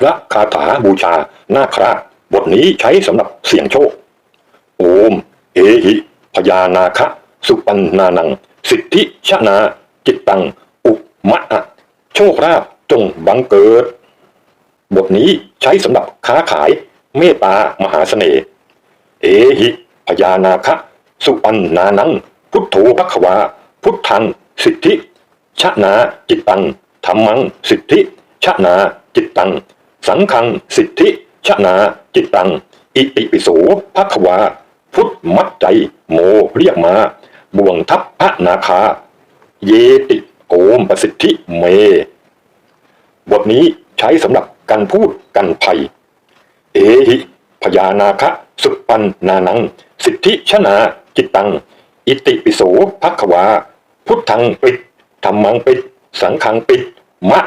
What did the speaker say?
พระคาถาบูชานาคราชบทนี้ใช้สำหรับเสี่ยงโชค โอม เอหิพญานาคะ สุปันนานัง สิทธิชนา จิตตัง อุมะอะโชคราบจงบังเกิด บทนี้ใช้สำหรับค้าขาย เมตตามหาเสน่ห์ เอหิพญานาคะ สุปันนานัง พุทโธภควา พุทธัง สิทธิชนา จิตตังธรรมัง สิทธิชนา จิตตัง สังฆังสิทธิชนาจิตตัง อิติปิโสภควา พุทธมัดใจ โมเรียกมา บ่วงทัพพระนาคา เยติโอมประสิทธิเม บทนี้ใช้สำหรับการพูดกันภัย เอหิพญานาคะ สุปันนานัง สิทธิชนาจิตตัง อิติปิโสภควา พุทธังปิดธรรมังปิด สังฆังปิด มะ